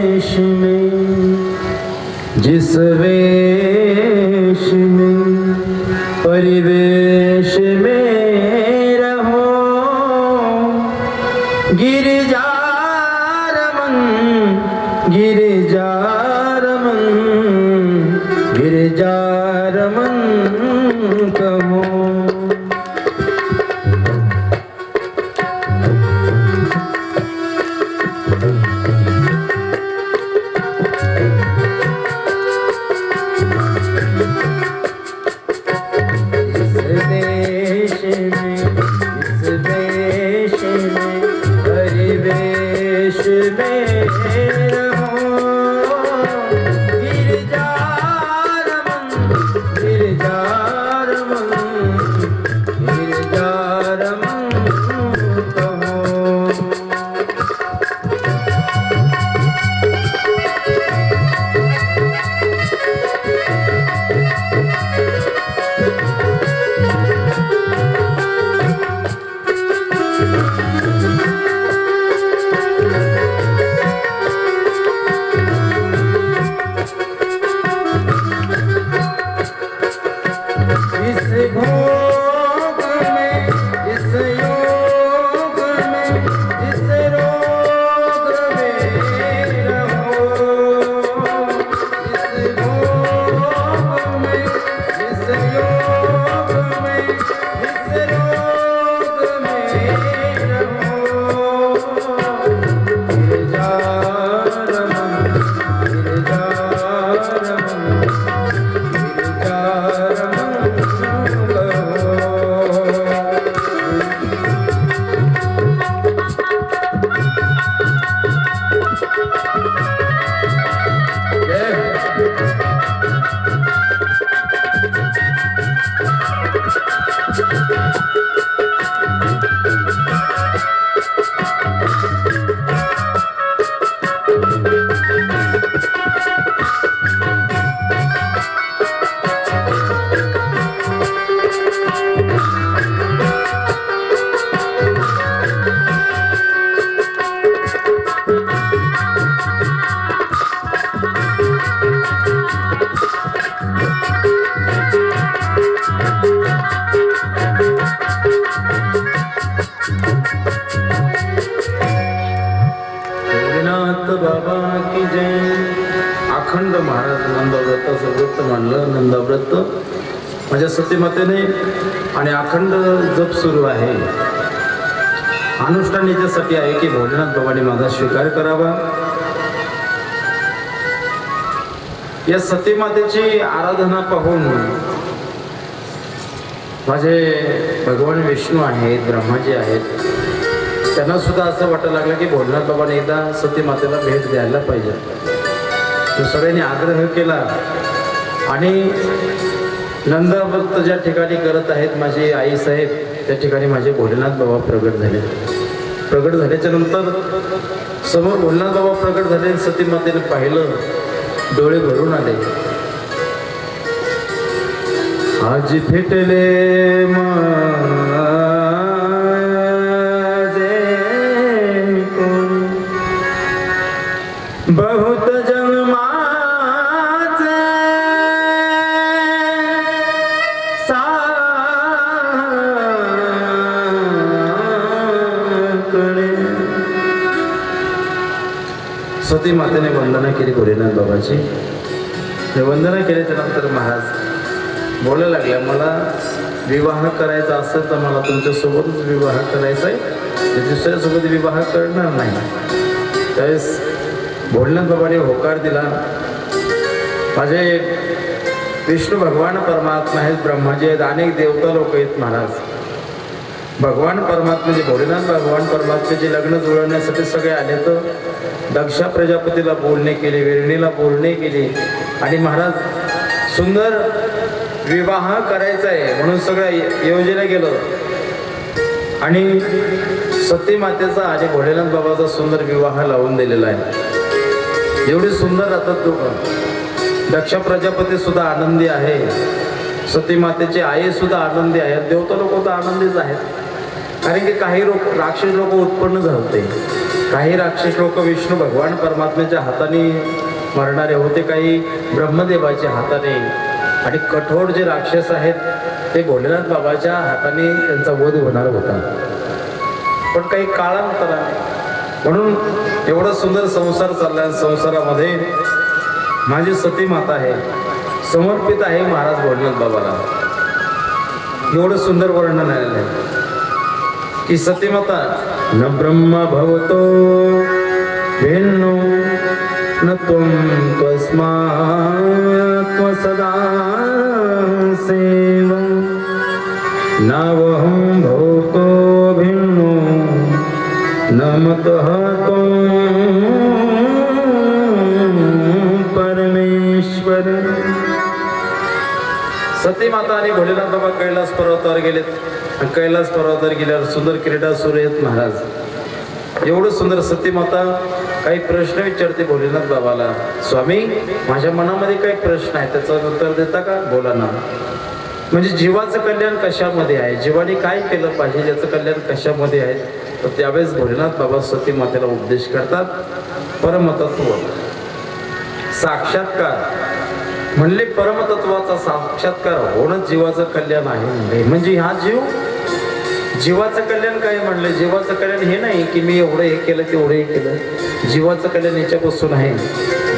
वेश में जिस वेश में परिवेश baby. सत्यमातेने आणि अखंड जप सुरू आहे. अनुष्ठान याच्यासाठी आहे की भोलेनाथ बाबाने माझा स्वीकार करावा? या सतीमातेची आराधना पाहून माझे भगवान विष्णू आहेत ब्रह्माजी आहेत त्यांना सुद्धा असं वाटायला लागलं की भोलेनाथ बाबाने एकदा सती मातेला भेट द्यायला पाहिजे. तर सगळ्यांनी आग्रह केला आणि नंदाव्रत ज्या ठिकाणी करत आहेत माझे आई साहेब त्या ठिकाणी माझे भोलेनाथ बाबा प्रगट झाले. प्रगट झाल्याच्यानंतर समोर भोलेनाथ बाबा प्रगट झाले सती मातेने पाहिलं डोळे भरून आले. आज भेटले मा केली गोरेनाथ बाबाची. ते वंदना केल्याच्यानंतर महाराज बोलायला लागल्या मला विवाह करायचा असेल तर मला तुमच्यासोबतच विवाह करायचा आहे. दुसऱ्यासोबत विवाह करणार नाही. त्यावेळेस भोलेनाथ बाबाने होकार दिला. माझे विष्णू भगवान परमात्मा आहेत ब्रह्माजी आहेत अनेक देवता लोक आहेत महाराज. भगवान परमात्म्याचे भोलेनाथ भगवान परमात्म्याचे लग्न जुळवण्यासाठी सगळे आले तर दक्षा प्रजापतीला बोलणे केले वेरणीला बोलणे केले. आणि महाराज सुंदर विवाह करायचा आहे म्हणून सगळं योजना गेलं. आणि सती मातेचा आणि भोलेनाथ बाबाचा सुंदर विवाह लावून दिलेला आहे. एवढे सुंदर राहतात लोक दक्ष प्रजापती सुद्धा आनंदी आहे. सती मातेची आई सुद्धा आनंदी आहे. देवता लोक तर आनंदीच आहेत. कारण की काही लोक राक्षस लोक उत्पन्न झालते. काही राक्षस लोक विष्णू भगवान परमात्म्याच्या हाताने मरणारे होते. काही ब्रह्मदेवाच्या हाताने. आणि कठोर जे राक्षस आहेत ते भोलेनाथ बाबाच्या हाताने त्यांचा वध होणार होता. पण काही काळांतराने म्हणून एवढा सुंदर संसार चालला संसारामध्ये माझी सती माता आहे. समर्पित आहे महाराज भोलेनाथ बाबाला. एवढं सुंदर वर्णन आलेलं आहे. की सतीमता न ब्रह्म भवतो भिन्नो न त्वं त्वस्मात् सदा सेव नावहं भवतो भिन्नो न मतः परमेश्वर। सती माता आणि भोलेनाथ बाबा कैलास पर्वतावर गेलेत. कैलास पर्वतावर गेल्यावर सुंदर क्रीडा सुरू आहेत महाराज. एवढं सुंदर सती माता काही प्रश्न विचारते भोलेनाथ बाबाला. स्वामी माझ्या मनामध्ये काही प्रश्न आहे त्याचं उत्तर देता का? बोला ना. म्हणजे जीवाचं कल्याण कशामध्ये आहे? जीवाने काय केलं पाहिजे याचं कल्याण कशामध्ये आहे? तर त्यावेळेस भोलेनाथ बाबा सती मातेला उपदेश करतात परमतत्व. साक्षात्कार. म्हणले परमतत्वाचा साक्षात्कार होणं जीवाचं कल्याण आहे म्हणजे हा जीव जीवाचं कल्याण काय म्हणलं? जीवाचं कल्याण हे नाही की मी एवढं हे केलं तेवढं हे केलं. जीवाचं कल्याण याच्यापासून आहे.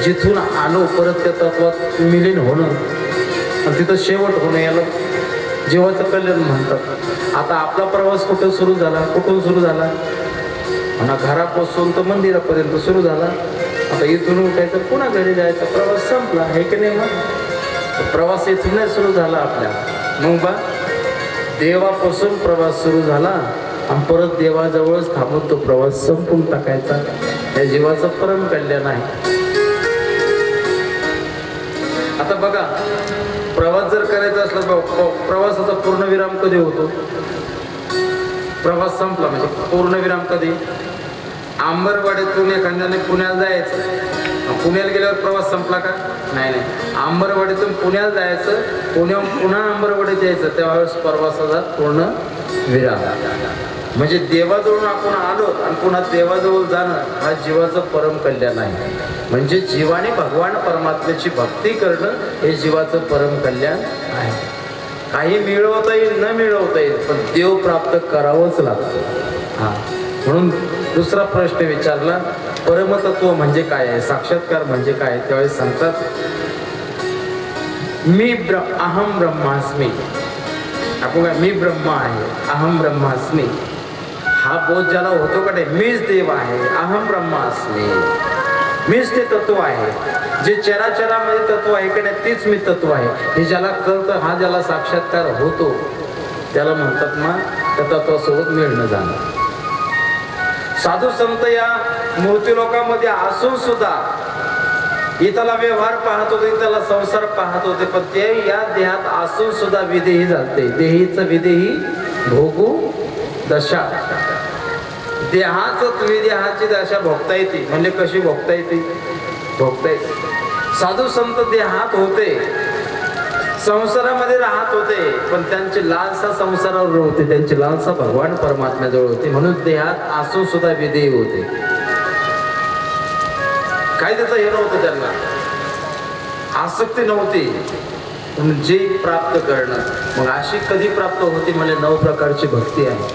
जिथून आलो परत त्या तत्वात मिलीन होणं. आणि तिथं शेवट होणं याला जीवाचं कल्याण म्हणतात. आता आपला प्रवास कुठं सुरू झाला? कुठून सुरू झाला? म्हणा घरापासून तर मंदिरापर्यंत सुरू झाला. आता इथून उठायचं पुन्हा घरी जायचा प्रवास संपला हे की नाही मग? प्रवास इथून नाही सुरू झाला आपल्या. मग बा देवापासून प्रवास सुरू झाला आणि परत देवाजवळच थांबून तो प्रवास संपून टाकायचा. या जीवाचं परम कल्याण आहे. आता बघा प्रवास जर करायचा असला प्रवासाचा पूर्ण विराम कधी होतो? प्रवास संपला म्हणजे पूर्ण विराम कधी? आंबरवाडीतून एखाद्याने पुण्याला जायचं. पुण्याला गेल्यावर प्रवास संपला का? नाही नाही. आंबरवाडीतून पुण्याला जायचं पुण्याहून पुन्हा आंबरवाडीत यायचं. त्यावेळेस प्रवासाचा पूर्ण विराम. म्हणजे देवाजवळून आपण आलो आणि पुन्हा देवाजवळ जाणं हा जीवाचं परम कल्याण आहे. म्हणजे जीवाने भगवान परमात्म्याची भक्ती करणं हे जीवाचं परम कल्याण आहे. काही मिळवता येईल न मिळवता येईल पण देव प्राप्त करावंच लागतं. हा. म्हणून दुसरा प्रश्न विचारला परमतत्व म्हणजे काय? आहे साक्षात्कार म्हणजे काय? त्यावेळेस सांगतात मी ब्र अहम ब्रह्मास्मी. आपण काय? मी ब्रह्म आहे अहम ब्रह्मास्मी. हा बोध ज्याला होतो का मीच देव आहे अहम ब्रह्मास्मी. मीच ते तत्व आहे. जे चराचरामध्ये तत्व आहे कडे तेच मी तत्व आहे. हे ज्याला कळतं हा ज्याला साक्षात्कार होतो त्याला म्हणतात ना त्या तत्वासोबत मिळणं जाणं. साधू संत या मूर्ती लोकांमध्ये असून सुद्धा इथला व्यवहार पाहत होते त्याला संसार पाहत होते पण ते या देहात असून सुद्धा विदेही जाते देहीच विदेही भोगू दशा. देहाच विदेहाची दशा भोगता येते. म्हणजे कशी भोगता येते? भोगता येते. साधू संत देहात होते. संसारामध्ये राहत होते पण त्यांची लालसा संसारावर होते. त्यांची लालसा भगवान परमात्म्याजवळ होती. म्हणून देहात आसून सुद्धा विधेय होते. काय त्याचं हे नव्हतं त्यांना. आसक्ती नव्हती. जे प्राप्त करणं मग अशी कधी प्राप्त होती म्हणजे नऊ प्रकारची भक्ती आहे.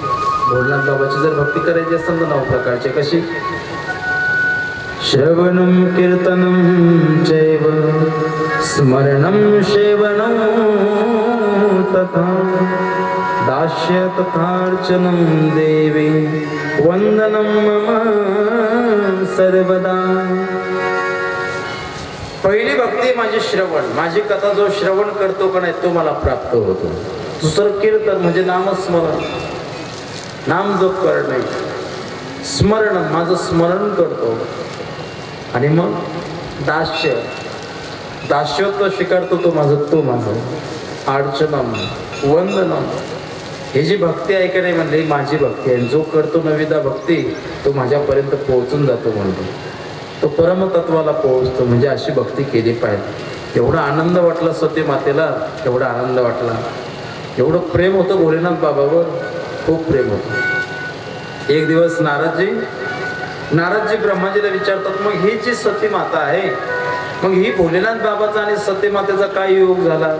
भोलनाथ बाबाची जर भक्ती करायची असेल तर नऊ प्रकारची कशी? श्रवणं कीर्तनं चैव स्मरणं सेवनं तथा दास्य तथार्चनं देवी वन्दनं मम सर्वदा। पहिली भक्ती माझी श्रवण. माझी कथा जो श्रवण करतो का नाही तो मला प्राप्त होतो. दुसरं कीर्तन म्हणजे नामस्मरण. नाम जप करणे. स्मरण माझं स्मरण करतो. आणि मग दास्य. दास्यत्व स्वीकारतो तो माझं तो माझं. अर्चनम वंदनम ही जी भक्ती आहे का नाही म्हणले माझी भक्ती आहे. जो करतो नविदा भक्ती तो माझ्यापर्यंत पोहोचून जातो म्हणतो. तो परमतत्वाला पोहोचतो म्हणजे अशी भक्ती केली पाहिजे. एवढा आनंद वाटला सती मातेला एवढा आनंद वाटला. एवढं प्रेम होतं भोलेनाथ बाबावर खूप प्रेम होतं. एक दिवस नाराजी नारदजी ब्रह्माजीला विचारतात मग ही जी सती माता आहे मग ही भोलेनाथ बाबाचा आणि सती मातेचा काय योग झाला?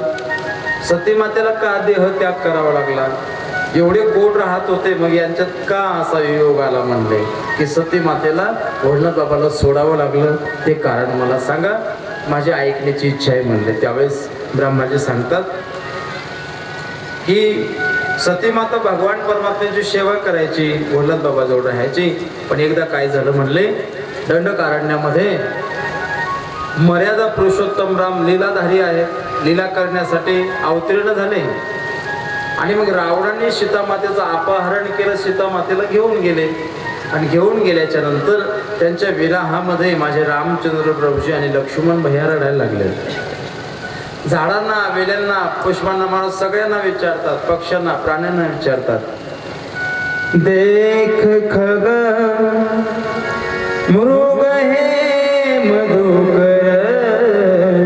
सती मातेला का देह त्याग करावा लागला? एवढे गोड राहत होते मग यांच्यात का असा योग आला? म्हणले की सती मातेला भोलेनाथ बाबाला सोडावं लागलं. ते कारण मला सांगा. माझी ऐकण्याची इच्छा आहे म्हणले. त्यावेळेस ब्रह्माजी सांगतात की सतीमाता भगवान परमात्म्याची सेवा करायची भोलात बाबाजवळ राहायची. पण एकदा काय झालं म्हणले दंडकारण्यामध्ये मर्यादा पुरुषोत्तम राम लीलाधारी आहेत. लीला करण्यासाठी अवतीर्ण झाले. आणि मग रावणाने सीतामातेचं अपहरण केलं सीतामातेला घेऊन गेले. आणि घेऊन गेल्याच्यानंतर त्यांच्या विराहामध्ये माझे रामचंद्र प्रभूजी आणि लक्ष्मण भैया रडायला लागले. झाडांना वेल्यांना पुष्पांना माणूस सगळ्यांना विचारतात पक्ष्यांना प्राण्यांना विचारतात. देख खग मृग हे मधुकर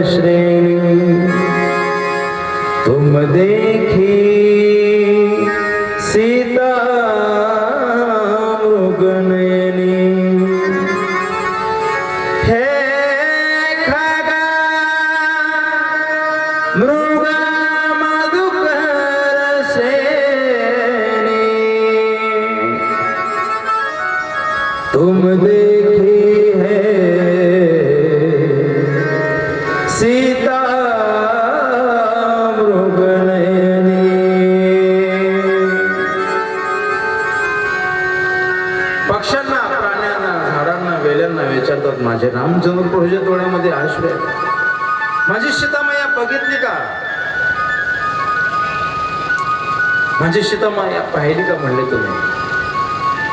श्रेणी. तुम देखी विचारतात माझे रामचंद्र प्रभूच्या डोळ्यामध्ये आश्रय माझी सीतामाया बघितली का? माझी सीतामाया पाहिली का? म्हणले तुम्ही.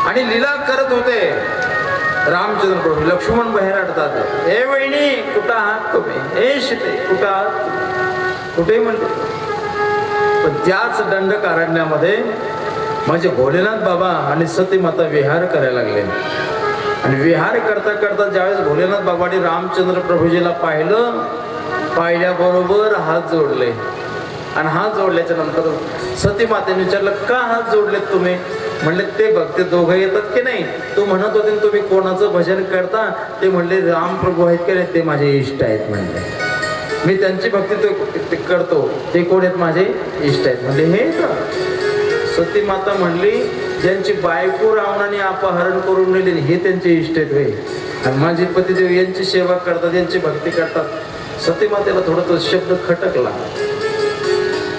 आणि लीला करत होते. रामचंद्र प्रभू लक्ष्मण बाहेर अडतात हे वहिनी कुठं आहात तुम्ही? हे सीते कुठं आहात कुठे? म्हणते पण त्याच दंड कारण्यामध्ये माझे भोलेनाथ बाबा आणि सती माता विहार करायला लागले. आणि विहार करता करता ज्यावेळेस भोलेनाथ बाबांनी रामचंद्र प्रभूजीला पाहिलं पाहिल्याबरोबर हात जोडले. आणि हात जोडल्याच्या नंतर सती मातेने विचारलं का हात जोडलेत तुम्ही? म्हणले ते बघ ते दोघं येतात की नाही? तू म्हणत होते तुम्ही कोणाचं भजन करता? ते म्हणले राम प्रभू आहेत की नाही ते माझे इष्ट आहेत म्हणले. मी त्यांची भक्ती तो- ते करतो ते कोण आहेत माझे इष्ट आहेत? म्हणले हे का? सती माता म्हणली ज्यांची बायको रावणाने अपहरण करून नेली हे त्यांचे इष्ट आहेत होय आणि माझे पतीदेव यांची सेवा करतात यांची भक्ती करतात. सती मातेला थोडा तो शब्द खटकला.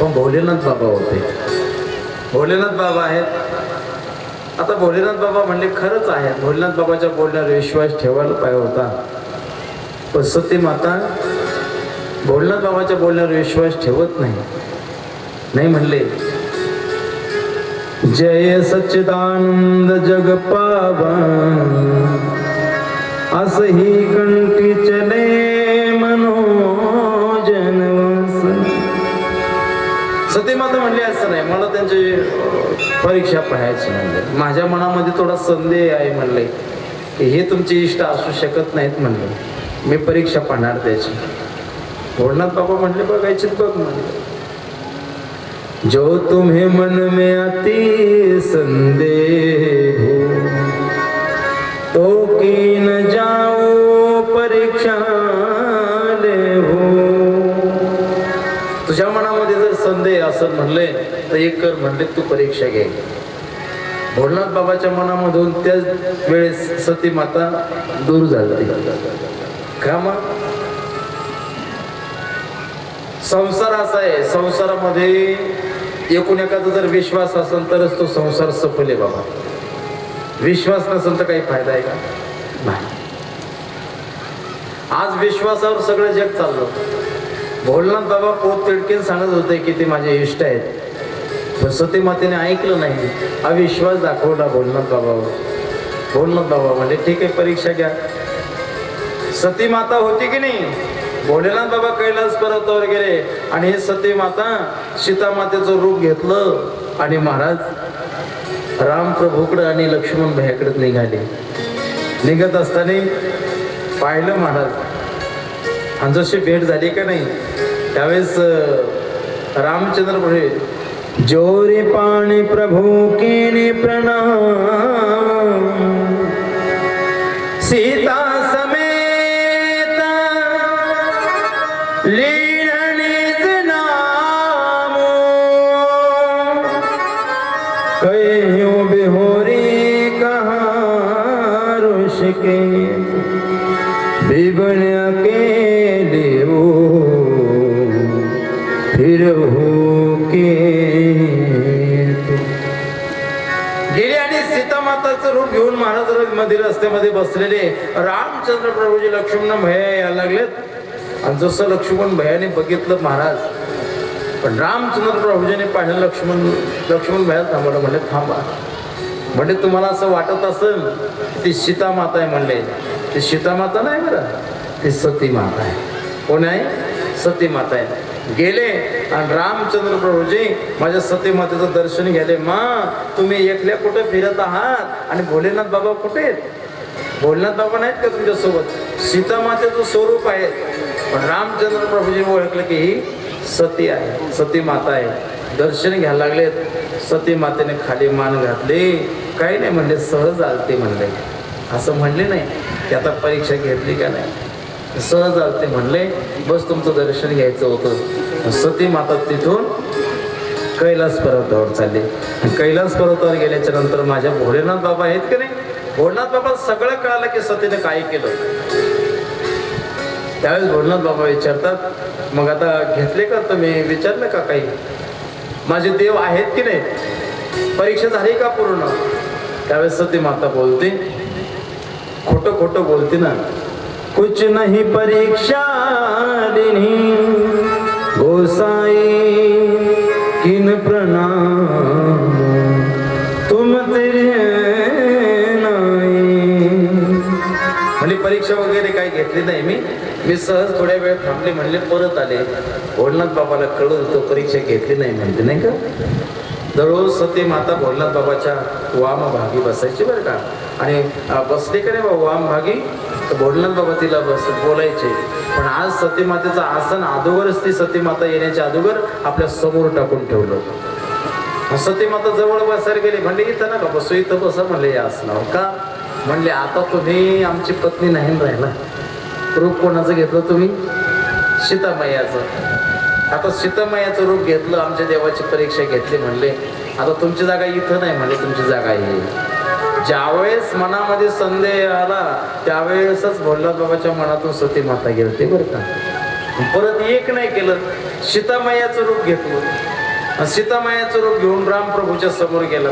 पण भोलेनाथ बाबा होते. भोलेनाथ बाबा आहेत. आता भोलेनाथ बाबा म्हणले खरंच आहे. भोलेनाथ बाबाच्या बोलण्यावर विश्वास ठेवायला पाहिजे होता. पण सती माता भोलेनाथ बाबाच्या बोलण्यावर विश्वास ठेवत नाही. नाही म्हणले जय सच्चिदानंद जग पावन। असही कंठी चले मनोजन सती माता म्हणली असं नाही मला त्यांची परीक्षा पाहायची म्हणले. माझ्या मनामध्ये थोडा संदेह आहे म्हणले की हे तुमचे इष्ट असू शकत नाहीत म्हणले. मी परीक्षा पाहणार त्याची. भोडनाथ बाबा म्हणले बघायचे बघ म्हणले. जो तुम्हें मन में अति संदेह हो तो की न जाओ परीक्षा ले हो। तुझ्या मनामध्ये जर संदेह असं म्हणले तर एक कर म्हणले तू परीक्षा घे. भोलनाथ बाबाच्या मनामधून त्याच वेळेस सती माता दूर झाली. का मग? संसार असा आहे संसारामध्ये एकूण एखादा जर विश्वास असेल तरच तो संसार सफल आहे बाबा. विश्वास नसेल तर काही फायदा आहे का? नाही. आज विश्वासावर सगळं जग चाललं भोलनाथ बाबा पोत तिडकीन सांगत होते की ते माझे इष्ट आहेत. पण सती मातेने ऐकलं नाही. अविश्वास दाखवला भोलनाथ बाबावर. भोलनाथ बाबा म्हणजे ठीक आहे परीक्षा घ्या. सती माता होती की नाही? भोलेनाथ बाबा कैलास पर्वतावर गेले. आणि हे सती माता सीता मातेचं रूप घेतलं आणि महाराज राम प्रभूकडे आणि लक्ष्मण भैयाकडे निघाले. निघत असताना पाहिलं महाराज आणि जशी भेट झाली का नाही? त्यावेळेस रामचंद्र प्रभू जोरे पाणी प्रभू केने प्रणाम. सीता फिर हो गेले आणि सीतामाताचं रूप घेऊन महाराज मंदिर रस्त्यामध्ये बसलेले. रामचंद्र प्रभूजी लक्ष्मण भया यायला लागलेत. आणि जसं लक्ष्मण भयाने बघितलं महाराज पण रामचंद्र प्रभूजीने पाहिलं लक्ष्मण लक्ष्मण भया थांबवलं. म्हणले थांबा. म्हणजे तुम्हाला असं वाटत असेल ती सीता माता आहे म्हणले. ती सीता माता नाही बरं ती सती माता आहे. कोण आहे? सती माता आहे. गेले. आणि रामचंद्र प्रभूजी माझ्या सती मातेचं दर्शन घ्याले मा तुम्ही एकल्या कुठे फिरत आहात? आणि भोलेनाथ बाबा कुठे आहेत? भोलेनाथ बाबा नाहीत का तुमच्यासोबत? सीता मातेचं स्वरूप आहे. पण रामचंद्र प्रभूजी ओळखलं की ही सती आहे सती माता आहे. दर्शन घ्यायला लागलेत. सती मातेने खाली मान घातली. काही नाही म्हणले सहज आलते म्हणले. असं म्हणले नाही. की आता परीक्षा घेतली का नाही? सहज आलते म्हणले बस तुमचं दर्शन घ्यायचं होतं. सती माता तिथून कैलास पर्वतावर चालले. कैलास पर्वतावर गेल्याच्यानंतर माझ्या भोलेनाथ बाबा आहेत की नाही? भोलेनाथ बाबा सगळं कळालं की सतीने काय केलं. त्यावेळेस भोलेनाथ बाबा विचारतात मग आता घेतले का तुम्ही? विचारलं का काही? माझे देव आहेत की नाही? परीक्षा झाली का पूर्ण? त्यावेळेस सती माता बोलते खोटं खोटं बोलते ना. कुछ नहीं परीक्षा दिनी। गोसाई किन प्रणाम? तुम तेरे नाही म्हणजे परीक्षा वगैरे काही घेतली नाही मी. मी सहज थोड्या वेळ थांबले म्हणले परत आले. भोलनाथ बाबाला कळत तो परीक्षा घेतली नाही म्हणते नाही का? दररोज सती माता भोलनाथ बाबाच्या वाम भागी बसायची बरं का? आणि बसले का रे बा वाम भागी तर बोलणार बाबा तिला बस बोलायचे. पण आज सती मातेचं आसन अगोदरच ती सती माता येण्याच्या अगोदर आपल्यासमोर टाकून ठेवलं सती माता जवळ बसायला गेली. म्हणले इथं नका बसू इथं बसा. म्हणले या आसनावर हो का? म्हणले आता तुम्ही आमची पत्नी नाही राहिला? रूप कोणाचं घेतलं तुम्ही? सीतामय्याचं आता सीतामय्याचं रूप घेतलं आमच्या देवाची परीक्षा घेतली. म्हणले आता तुमची जागा इथं नाही. म्हणले तुमची जागा आहे. ज्यावेळेस मनामध्ये संदेह आला त्यावेळेसच भोलनाथ बाबाच्या मनातून सती माता गेलते बरं का? परत एक नाही केलं. सीतामायाचं रूप घेतलं. सीतामायाचं रूप घेऊन रामप्रभूच्या समोर गेलं.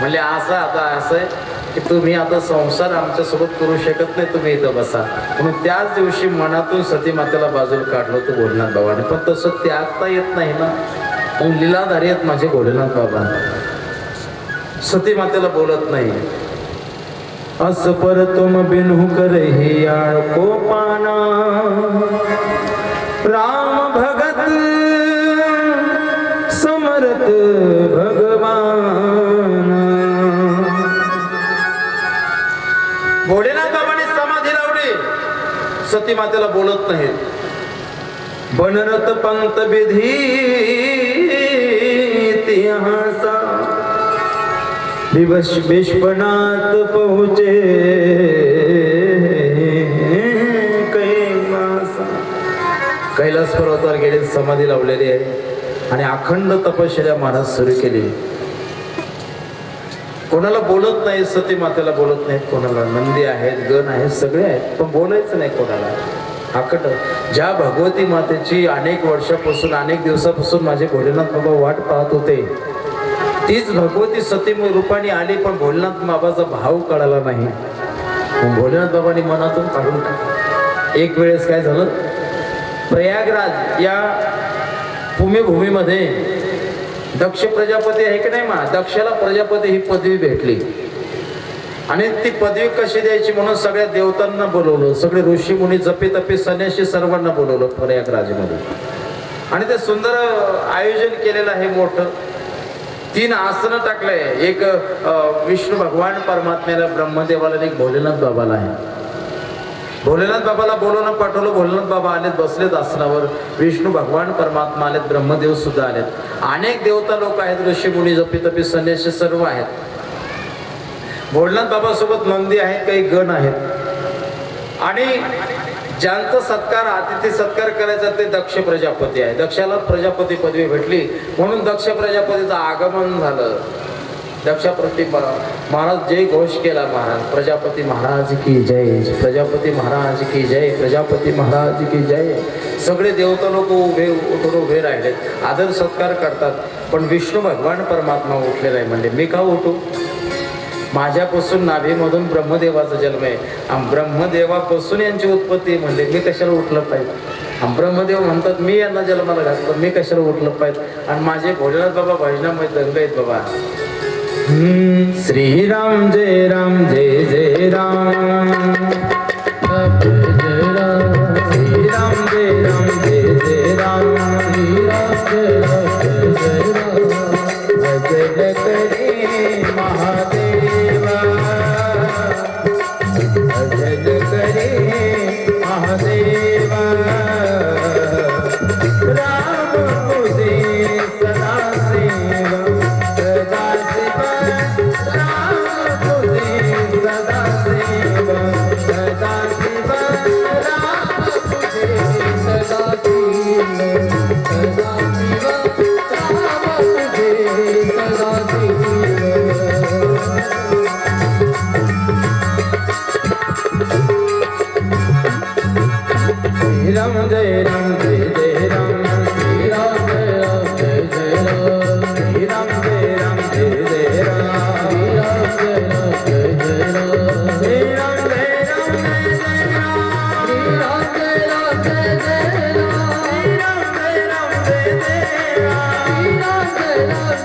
म्हणजे असं आता असं आहे की तुम्ही आता संसार आमच्यासोबत करू शकत नाही. तुम्ही इथं बसा. म्हणून त्याच दिवशी मनातून सती मातेला बाजूला काढलं होतं भोलनाथ बाबाने. पण तसं त्यागता येत नाही ना. लिलाधारी आहेत माझे भोलेनाथ बाबा. सती मातेला बोलत नाही. अस पर तुम बिनहु करही को पाना राम भगत समर्थ भगवान. भोलेनाथ बाबांनी समाधी लावली. सती मातेला बोलत नाही. बनरत पंत विधी इतिहासा दिवस विश्वनाथ पहुँचे। कैलास। पर्वतावर गेले समाधी लावलेली आहे. आणि अखंड तपश्चर्या महाराज सुरू केली. कोणाला बोलत नाही सती मातेला बोलत नाहीत कोणाला नंदी आहेत गण आहेत सगळे आहेत पण बोलायचं नाही कोणाला. अखंड. ज्या भगवती मातेची अनेक वर्षापासून अनेक दिवसापासून माझे भोलेनाथ बाबा वाट पाहत होते तीच भगवती सती रूपाने आली पण भोलेनाथ बाबाचा भाव कळाला नाही. भोलेनाथ बाबांनी मनातून काढून टाकलं. एक वेळेस काय झालं? प्रयागराज या भूमिभूमीमध्ये दक्ष प्रजापती आहे की नाही मा? दक्षला प्रजापती ही पदवी भेटली. आणि ती पदवी कशी द्यायची म्हणून सगळ्या देवतांना बोलवलं सगळे ऋषी मुनी जपे तपे संन्यासी सर्वांना बोलवलं प्रयागराजमध्ये. आणि ते सुंदर आयोजन केलेलं आहे मोठं. तीन आसनं टाकले एक विष्णू भगवान परमात्म्याला ब्रह्मदेवाला आणि एक भोलेनाथ बाबाला आहे. भोलेनाथ बाबाला बोलवणं पाठवलं भोलेनाथ बाबा आलेत बसलेत आसनावर. विष्णू भगवान परमात्मा आलेत ब्रह्मदेव सुद्धा आलेत. अनेक देवता लोक आहेत ऋषी मुनी जपी तपी संन्यासी सर्व आहेत. भोलेनाथ बाबासोबत नंदी आहेत काही गण आहेत. आणि ज्यांचा सत्कार अतिथी सत्कार करायचा ते दक्ष प्रजापती आहे. दक्षाला प्रजापती पदवी भेटली. म्हणून दक्ष प्रजापतीचं आगमन झालं. दक्षाप्रती महाराज जय घोष केला महाराज. प्रजापती महाराज की जय. प्रजापती महाराज की जय. प्रजापती महाराज की जय. सगळे देवता लोक उभे उठून उभे राहिलेत. आदर सत्कार करतात. पण विष्णू भगवान परमात्मा उठलेला आहे. म्हणजे मी का उठू? माझ्यापासून नाभीमधून ब्रह्मदेवाचा जन्म आहे. आणि ब्रह्मदेवापासून यांची उत्पत्ती म्हणजे मी कशाला उठलं पाहिजे? आणि ब्रह्मदेव म्हणतात मी यांना जन्माला घातलं मी कशाला उठलं पाहिजे? आणि माझे भोलेनाथ बाबा भजनामध्ये दंग आहेत बाबा. श्रीराम जय राम जय जय राम.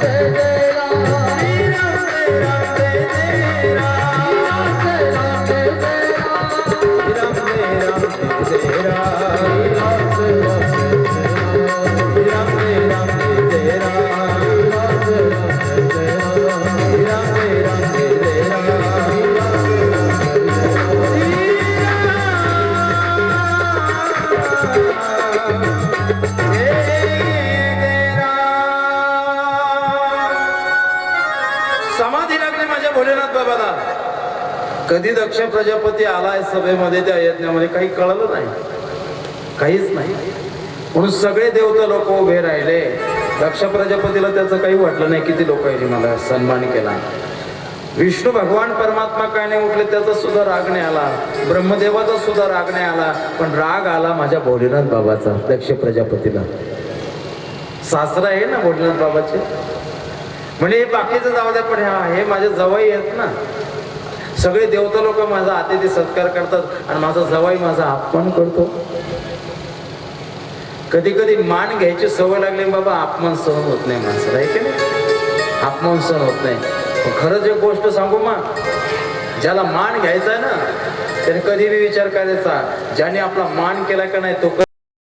Yeah. कधी दक्ष प्रजापती आलाय सभेमध्ये त्या यज्ञामध्ये काही कळलं नाही. काहीच नाही. म्हणून सगळे देवता लोक उभे राहिले. दक्ष प्रजापतीला त्याचं काही वाटलं नाही किती लोकांनी मला सन्मान केला. विष्णू भगवान परमात्मा काय नाही उठले त्याचा सुद्धा राग नाही आला. ब्रह्मदेवाचा सुद्धा राग नाही आला. पण राग आला माझ्या भोलेनाथ बाबाचा दक्ष प्रजापतीला. सासरा आहे ना भोलेनाथ बाबाचे? म्हणजे हे बाकीचं जाऊ द्या पण हे माझ्या जवळ आहेत ना. सगळे देवता लोक माझा अतिथी सत्कार करतात आणि माझा जवाई माझा अपमान करतो. कधी कधी मान घ्यायची सवय लागली बाबा अपमान सहन होत नाही माणसाला आहे की नाही? अपमान सहन होत नाही. खरंच एक गोष्ट सांगू मा ज्याला मान घ्यायचा आहे ना त्याने कधी बी विचार करायचा ज्याने आपला मान केला का नाही तो